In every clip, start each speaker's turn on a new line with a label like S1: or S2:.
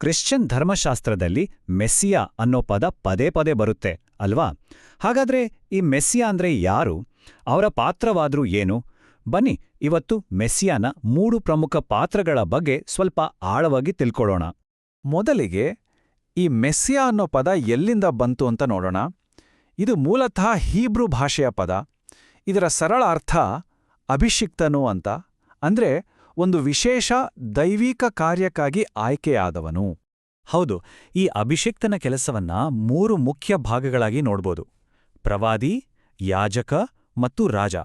S1: Christian ಧರ್ಮಶಾಸ್ತ್ರದಲ್ಲಿ ಮೆಸ್ಸಿಯಾ ಅನ್ನೋ ಪದ ಪದೇ ಪದೇ ಬರುತ್ತೆ, ಅಲ್ವಾ? ಹಾಗಾದ್ರೆ ಈ ಮೆಸ್ಸಿಯಾ ಅಂದ್ರೆ ಯಾರು? ಅವರ ಪಾತ್ರವಾದ್ರೂ ಏನು? ಬನ್ನಿ, ಇವತ್ತು ಮೆಸ್ಸಿಯಾನ ಮೂರು ಪ್ರಮುಖ ಪಾತ್ರಗಳ ಬಗ್ಗೆ ಸ್ವಲ್ಪ ಆಳವಾಗಿ ತಿಳ್ಕೊಳ್ಳೋಣ.
S2: ಮೊದಲಿಗೆ ಈ ಮೆಸ್ಸಿಯಾ ಅನ್ನೋ ಪದ ಎಲ್ಲಿಂದ ಬಂತು ಅಂತ ನೋಡೋಣ. ಇದು ಮೂಲತಃ ಹೀಬ್ರೂ ಭಾಷೆಯ ಪದ. ಇದರ ಸರಳ ಅರ್ಥ ಅಭಿಷಿಕ್ತನು ಅಂತ. ಅಂದ್ರೆ ಒಂದು ವಿಶೇಷ ದೈವಿಕ ಕಾರ್ಯಕ್ಕಾಗಿ ಆಯ್ಕೆಯಾದವನು.
S1: ಹೌದು, ಈ ಅಭಿಷಿಕ್ತನ ಕೆಲಸವನ್ನ ಮೂರು ಮುಖ್ಯ ಭಾಗಗಳಾಗಿ ನೋಡ್ಬೋದು. ಪ್ರವಾದಿ, ಯಾಜಕ ಮತ್ತು ರಾಜ.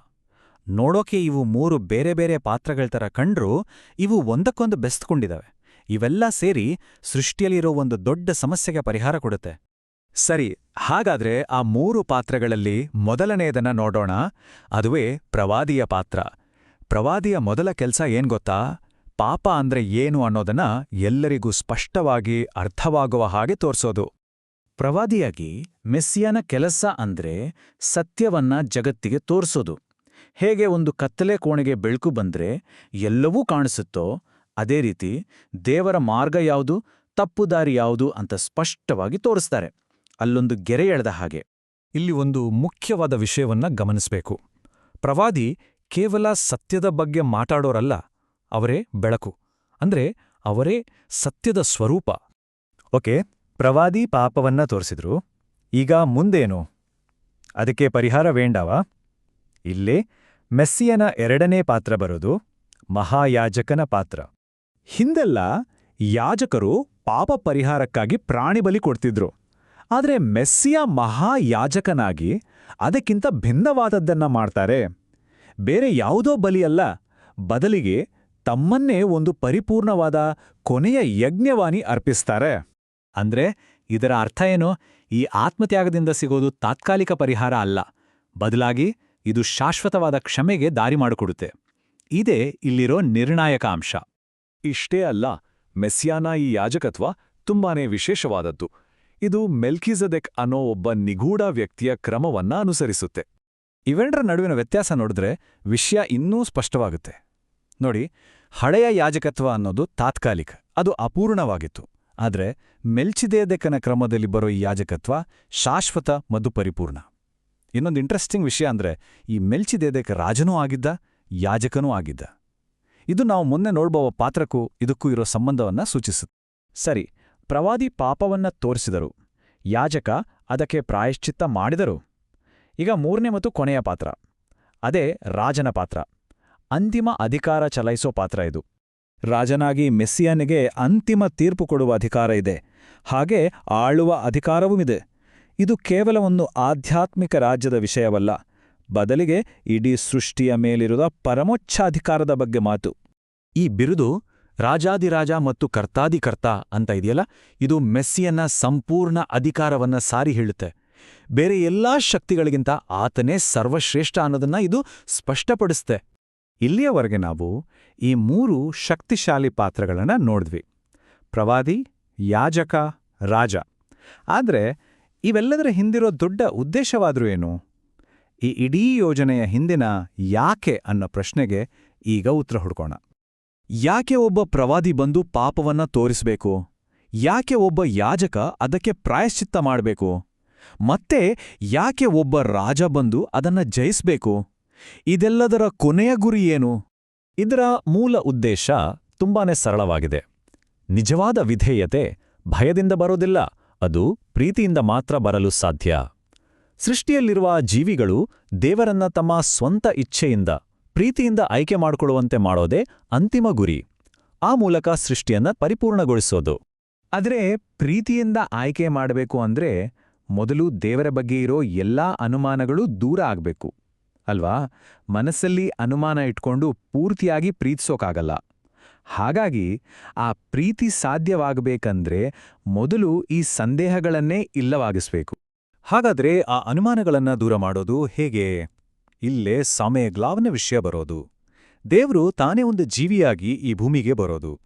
S1: ನೋಡೋಕೆ ಇವು ಮೂರು ಬೇರೆ ಬೇರೆ ಪಾತ್ರಗಳ ಥರ ಕಂಡ್ರೂ ಇವು ಒಂದಕ್ಕೊಂದು ಬೆಸ್ತ್ಕೊಂಡಿದವೆ. ಇವೆಲ್ಲ ಸೇರಿ ಸೃಷ್ಟಿಯಲ್ಲಿರೋ ಒಂದು ದೊಡ್ಡ ಸಮಸ್ಯೆಗೆ ಪರಿಹಾರ ಕೊಡುತ್ತೆ.
S2: ಸರಿ, ಹಾಗಾದ್ರೆ ಆ ಮೂರು ಪಾತ್ರಗಳಲ್ಲಿ ಮೊದಲನೆಯದನ್ನ ನೋಡೋಣ. ಅದುವೇ ಪ್ರವಾದಿಯ ಪಾತ್ರ. ಪ್ರವಾದಿಯ ಮೊದಲ ಕೆಲ್ಸ ಏನ್ ಗೊತ್ತಾ? ಪಾಪ ಅಂದ್ರೆ ಏನು ಅನ್ನೋದನ್ನ ಎಲ್ಲರಿಗೂ ಸ್ಪಷ್ಟವಾಗಿ ಅರ್ಥವಾಗುವ ಹಾಗೆ ತೋರ್ಸೋದು. ಪ್ರವಾದಿಯಾಗಿ ಮೆಸ್ಸಿಯನ ಕೆಲಸ ಅಂದ್ರೆ ಸತ್ಯವನ್ನ ಜಗತ್ತಿಗೆ ತೋರ್ಸೋದು. ಹೇಗೆ ಒಂದು ಕತ್ತಲೆ ಕೋಣೆಗೆ ಬೆಳಕು ಬಂದ್ರೆ ಎಲ್ಲವೂ ಕಾಣಿಸುತ್ತೋ, ಅದೇ ರೀತಿ ದೇವರ ಮಾರ್ಗ ಯಾವುದು ತಪ್ಪುದಾರಿ ಯಾವುದು ಅಂತ ಸ್ಪಷ್ಟವಾಗಿ ತೋರಿಸ್ತಾರೆ. ಅಲ್ಲೊಂದು ಗೆರೆ ಎಳೆದ ಹಾಗೆ.
S3: ಇಲ್ಲಿ ಒಂದು ಮುಖ್ಯವಾದ ವಿಷಯವನ್ನ ಗಮನಿಸಬೇಕು. ಪ್ರವಾದಿ ಕೇವಲ ಸತ್ಯದ ಬಗ್ಗೆ ಮಾತಾಡೋರಲ್ಲ, ಅವರೇ ಬೆಳಕು. ಅಂದ್ರೆ ಅವರೇ ಸತ್ಯದ ಸ್ವರೂಪ.
S1: ಓಕೆ, ಪ್ರವಾದಿ ಪಾಪವನ್ನ ತೋರಿಸಿದ್ರು. ಈಗ ಮುಂದೇನು? ಅದಕ್ಕೆ ಪರಿಹಾರ ವೇಂಡವಾ? ಇಲ್ಲೇ, ಮೆಸ್ಸಿಯನ ಎರಡನೇ ಪಾತ್ರ ಬರೋದು ಮಹಾಯಾಜಕನ ಪಾತ್ರ.
S2: ಹಿಂದೆಲ್ಲ ಯಾಜಕರು ಪಾಪ ಪರಿಹಾರಕ್ಕಾಗಿ ಪ್ರಾಣಿ ಬಲಿ ಕೊಡ್ತಿದ್ರು. ಆದರೆ ಮೆಸ್ಸಿಯ ಮಹಾಯಾಜಕನಾಗಿ ಅದಕ್ಕಿಂತ ಭಿನ್ನವಾದದ್ದನ್ನ ಮಾಡ್ತಾರೆ. ಬೇರೆ ಯಾವುದೋ ಬಲಿಯಲ್ಲ. ಬದಲಿಗೆ ತಮ್ಮನ್ನೇ ಒಂದು ಪರಿಪೂರ್ಣವಾದ ಕೊನೆಯ ಯಜ್ಞವಾನಿ ಅರ್ಪಿಸ್ತಾರೆ.
S3: ಅಂದ್ರೆ ಇದರ ಅರ್ಥ ಏನು? ಈ ಆತ್ಮತ್ಯಾಗದಿಂದ ಸಿಗೋದು ತಾತ್ಕಾಲಿಕ ಪರಿಹಾರ ಅಲ್ಲ. ಬದಲಾಗಿ ಇದು ಶಾಶ್ವತವಾದ ಕ್ಷಮೆಗೆ ದಾರಿ ಮಾಡಿಕೊಡುತ್ತೆ. ಇದೇ ಇಲ್ಲಿರೋ ನಿರ್ಣಾಯಕ ಅಂಶ.
S2: ಇಷ್ಟೇ ಅಲ್ಲ ಮೆಸ್ಸಿಯಾನ ಈ ಯಾಜಕತ್ವ ತುಂಬಾನೇ ವಿಶೇಷವಾದದ್ದು. ಇದು ಮೆಲ್ಕಿಜದೆಕ್ ಅನ್ನೋ ಒಬ್ಬ ನಿಗೂಢ ವ್ಯಕ್ತಿಯ ಕ್ರಮವನ್ನ ಅನುಸರಿಸುತ್ತೆ.
S3: ಇವೆರಡರ ನಡುವಿನ ವ್ಯತ್ಯಾಸ ನೋಡಿದ್ರೆ ವಿಷಯ ಇನ್ನೂ ಸ್ಪಷ್ಟವಾಗುತ್ತೆ. ನೋಡಿ, ಹಳೆಯ ಯಾಜಕತ್ವ ಅನ್ನೋದು ತಾತ್ಕಾಲಿಕ, ಅದು ಅಪೂರ್ಣವಾಗಿತ್ತು. ಆದರೆ ಮೆಲ್ಚಿದೇದೆಕನ ಕ್ರಮದಲ್ಲಿ ಬರೋ ಈ ಯಾಜಕತ್ವ ಶಾಶ್ವತ ಮದ್ದು ಪರಿಪೂರ್ಣ. ಇನ್ನೊಂದು ಇಂಟ್ರೆಸ್ಟಿಂಗ್ ವಿಷಯ ಅಂದ್ರೆ ಈ ಮೆಲ್ಚಿದೇದೆಕ ರಾಜನೂ ಆಗಿದ್ದ, ಯಾಜಕನೂ ಆಗಿದ್ದ. ಇದು ನಾವು ಮೊನ್ನೆ ನೋಡ್ಬೋ ಪಾತ್ರಕ್ಕೂ ಇದಕ್ಕೂ ಇರೋ ಸಂಬಂಧವನ್ನ ಸೂಚಿಸುತ್ತೆ. ಸರಿ, ಪ್ರವಾದಿ ಪಾಪವನ್ನ ತೋರಿಸಿದರು. ಯಾಜಕ ಅದಕ್ಕೆ ಪ್ರಾಯಶ್ಚಿತ್ತ ಮಾಡಿದರು. ಈಗ ಮೂರನೇ ಮತ್ತು ಕೊನೆಯ ಪಾತ್ರ. ಅದೇ ರಾಜನ ಪಾತ್ರ. ಅಂತಿಮ ಅಧಿಕಾರ ಚಲಾಯಿಸೋ ಪಾತ್ರ ಇದು. ರಾಜನಾಗಿ ಮೆಸ್ಸಿಯನಿಗೆ ಅಂತಿಮ ತೀರ್ಪು ಕೊಡುವ ಅಧಿಕಾರ ಇದೆ. ಹಾಗೆ ಆಳುವ ಅಧಿಕಾರವೂ ಇದೆ. ಇದು ಕೇವಲ ಒಂದು ಆಧ್ಯಾತ್ಮಿಕ ರಾಜ್ಯದ ವಿಷಯವಲ್ಲ. ಬದಲಿಗೆ ಇಡೀ ಸೃಷ್ಟಿಯ ಮೇಲಿರುವ ಪರಮೋಚ್ಚಾಧಿಕಾರದ ಬಗ್ಗೆ ಮಾತು. ಈ ಬಿರುದು ರಾಜಾದಿರಾಜ ಮತ್ತು ಕರ್ತಾದಿಕರ್ತ ಅಂತ ಇದೆಯಲ್ಲ? ಇದು ಮೆಸ್ಸಿಯನ್ನ ಸಂಪೂರ್ಣ ಅಧಿಕಾರವನ್ನ ಸಾರಿ ಹೇಳುತ್ತೆ. ಬೇರೆ ಎಲ್ಲಾ ಶಕ್ತಿಗಳಿಗಿಂತ ಆತನೇ ಸರ್ವಶ್ರೇಷ್ಠ ಅನ್ನೋದನ್ನ ಇದು ಸ್ಪಷ್ಟಪಡಿಸುತ್ತೆ ಇಲ್ಲಿಯವರೆಗೆ ನಾವು ಈ ಮೂರು ಶಕ್ತಿಶಾಲಿ ಪಾತ್ರಗಳನ್ನ ನೋಡಿದ್ವಿ. ಪ್ರವಾದಿ, ಯಾಜಕ, ರಾಜ. ಆದರೆ ಇವೆಲ್ಲದರ ಹಿಂದಿರೋ ದೊಡ್ಡ ಉದ್ದೇಶವಾದರೂ ಏನು? ಈ ಇಡೀ ಯೋಜನೆಯ ಹಿಂದಿನ ಯಾಕೆ ಅನ್ನೋ ಪ್ರಶ್ನೆಗೆ ಈಗ ಉತ್ತರ ಹುಡ್ಕೋಣ. ಯಾಕೆ ಒಬ್ಬ ಪ್ರವಾದಿ ಬಂದು ಪಾಪವನ್ನ ತೋರಿಸಬೇಕು? ಯಾಕೆ ಒಬ್ಬ ಯಾಜಕ ಅದಕ್ಕೆ ಪ್ರಾಯಶ್ಚಿತ್ತ ಮಾಡಬೇಕು? ಮತ್ತೆ ಯಾಕೆ ಒಬ್ಬ ರಾಜ ಬಂದು ಅದನ್ನ ಜಯಿಸ್ಬೇಕು? ಇದೆಲ್ಲದರ ಕೊನೆಯ ಗುರಿ ಏನು? ಇದರ ಮೂಲ ಉದ್ದೇಶ ತುಂಬಾನೇ ಸರಳವಾಗಿದೆ. ನಿಜವಾದ ವಿಧೇಯತೆ ಭಯದಿಂದ ಬರೋದಿಲ್ಲ, ಅದು ಪ್ರೀತಿಯಿಂದ ಮಾತ್ರ ಬರಲು ಸಾಧ್ಯ. ಸೃಷ್ಟಿಯಲ್ಲಿರುವ ಜೀವಿಗಳು ದೇವರನ್ನ ತಮ್ಮ ಸ್ವಂತ ಇಚ್ಛೆಯಿಂದ, ಪ್ರೀತಿಯಿಂದ ಆಯ್ಕೆ ಮಾಡಿಕೊಳ್ಳುವಂತೆ ಮಾಡೋದೇ ಅಂತಿಮ ಗುರಿ. ಆ ಮೂಲಕ ಸೃಷ್ಟಿಯನ್ನ ಪರಿಪೂರ್ಣಗೊಳಿಸೋದು.
S2: ಆದರೆ ಪ್ರೀತಿಯಿಂದ ಆಯ್ಕೆ ಮಾಡಬೇಕು ಅಂದ್ರೆ ಮೊದಲು ದೇವರ ಬಗ್ಗೆ ಇರೋ ಎಲ್ಲಾ ಅನುಮಾನಗಳು ದೂರ ಆಗ್ಬೇಕು. ಅಲ್ವಾ? ಮನಸ್ಸಲ್ಲಿ ಅನುಮಾನ ಇಟ್ಕೊಂಡು ಪೂರ್ತಿಯಾಗಿ ಪ್ರೀತಿಸೋಕಾಗಲ್ಲ. ಹಾಗಾಗಿ ಆ ಪ್ರೀತಿ ಸಾಧ್ಯವಾಗಬೇಕಂದ್ರೆ ಮೊದಲು ಈ ಸಂದೇಹಗಳನ್ನೇ ಇಲ್ಲವಾಗಿಸಬೇಕು.
S3: ಹಾಗಾದ್ರೆ ಆ ಅನುಮಾನಗಳನ್ನ ದೂರ ಮಾಡೋದು ಹೇಗೆ? ಇಲ್ಲೇ ಸಮಯಗ್ಲಾವನ ವಿಷಯ ಬರೋದು. ದೇವರು ತಾನೇ ಒಂದು ಜೀವಿಯಾಗಿ ಈ ಭೂಮಿಗೆ ಬರೋದು.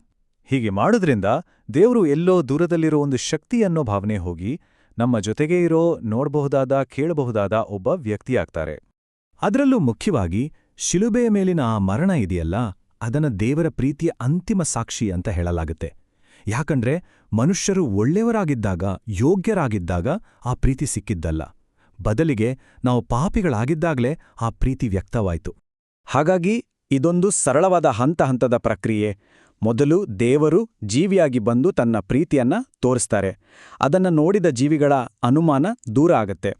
S3: ಹೀಗೆ ಮಾಡೋದ್ರಿಂದ ದೇವರು ಎಲ್ಲೋ ದೂರದಲ್ಲಿರೋ ಒಂದು ಶಕ್ತಿ ಅನ್ನೋ ಭಾವನೆ ಹೋಗಿ ನಮ್ಮ ಜೊತೆಗೇ ಇರೋ, ನೋಡಬಹುದಾದ, ಕೇಳಬಹುದಾದ ಒಬ್ಬ ವ್ಯಕ್ತಿಯಾಗ್ತಾರೆ. ಅದರಲ್ಲೂ ಮುಖ್ಯವಾಗಿ, ಶಿಲುಬೆಯ ಮೇಲಿನ ಆ ಮರಣ ಇದೆಯಲ್ಲ, ಅದನ್ನ ದೇವರ ಪ್ರೀತಿಯ ಅಂತಿಮ ಸಾಕ್ಷಿ ಅಂತ ಹೇಳಲಾಗುತ್ತೆ. ಯಾಕಂದ್ರೆ, ಮನುಷ್ಯರು ಒಳ್ಳೆಯವರಾಗಿದ್ದಾಗ, ಯೋಗ್ಯರಾಗಿದ್ದಾಗ ಆ ಪ್ರೀತಿ ಸಿಕ್ಕಿದ್ದಲ್ಲ. ಬದಲಿಗೆ, ನಾವು ಪಾಪಿಗಳಾಗಿದ್ದಾಗಲೇ ಆ ಪ್ರೀತಿ ವ್ಯಕ್ತವಾಯಿತು.
S2: ಹಾಗಾಗಿ, ಇದೊಂದು ಸರಳವಾದ ಹಂತ ಹಂತದ ಪ್ರಕ್ರಿಯೆ. ಮೊದಲು ದೇವರು ಜೀವಿಯಾಗಿ ಬಂದು ತನ್ನ ಪ್ರೀತಿಯನ್ನ ತೋರಿಸ್ತಾರೆ. ಅದನ್ನ ನೋಡಿದ ಜೀವಿಗಳ ಅನುಮಾನ ದೂರ ಆಗತ್ತೆ.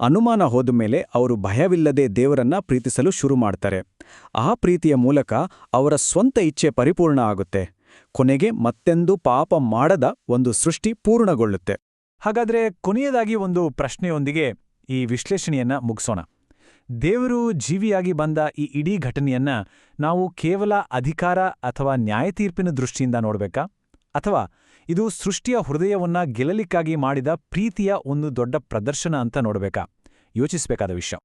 S2: ಅನುಮಾನ ಹೋದ ಮೇಲೆ ಅವರು ಭಯವಿಲ್ಲದೆ ದೇವರನ್ನ ಪ್ರೀತಿಸಲು ಶುರು ಮಾಡ್ತಾರೆ. ಆ ಪ್ರೀತಿಯ ಮೂಲಕ ಅವರ ಸ್ವಂತ ಇಚ್ಛೆ ಪರಿಪೂರ್ಣ ಆಗುತ್ತೆ. ಕೊನೆಗೆ ಮತ್ತೆಂದು ಪಾಪ ಮಾಡದ ಒಂದು ಸೃಷ್ಟಿ ಪೂರ್ಣಗೊಳ್ಳುತ್ತೆ.
S3: ಹಾಗಾದ್ರೆ ಕೊನೆಯದಾಗಿ ಒಂದು ಪ್ರಶ್ನೆಯೊಂದಿಗೆ ಈ ವಿಶ್ಲೇಷಣೆಯನ್ನ ಮುಗಿಸೋಣ. ದೇವರು ಜೀವಿಯಾಗಿ ಬಂದ ಈ ಇಡೀ ಘಟನೆಯನ್ನ ನಾವು ಕೇವಲ ಅಧಿಕಾರ ಅಥವಾ ನ್ಯಾಯತೀರ್ಪಿನ ದೃಷ್ಟಿಯಿಂದ ನೋಡಬೇಕಾ? ಅಥವಾ ಇದು ಸೃಷ್ಟಿಯ ಹೃದಯವನ್ನ ಗೆಲ್ಲಲಿಕ್ಕಾಗಿ ಮಾಡಿದ ಪ್ರೀತಿಯ ಒಂದು ದೊಡ್ಡ ಪ್ರದರ್ಶನ ಅಂತ ನೋಡಬೇಕಾ? ಯೋಚಿಸಬೇಕಾದ ವಿಷಯ.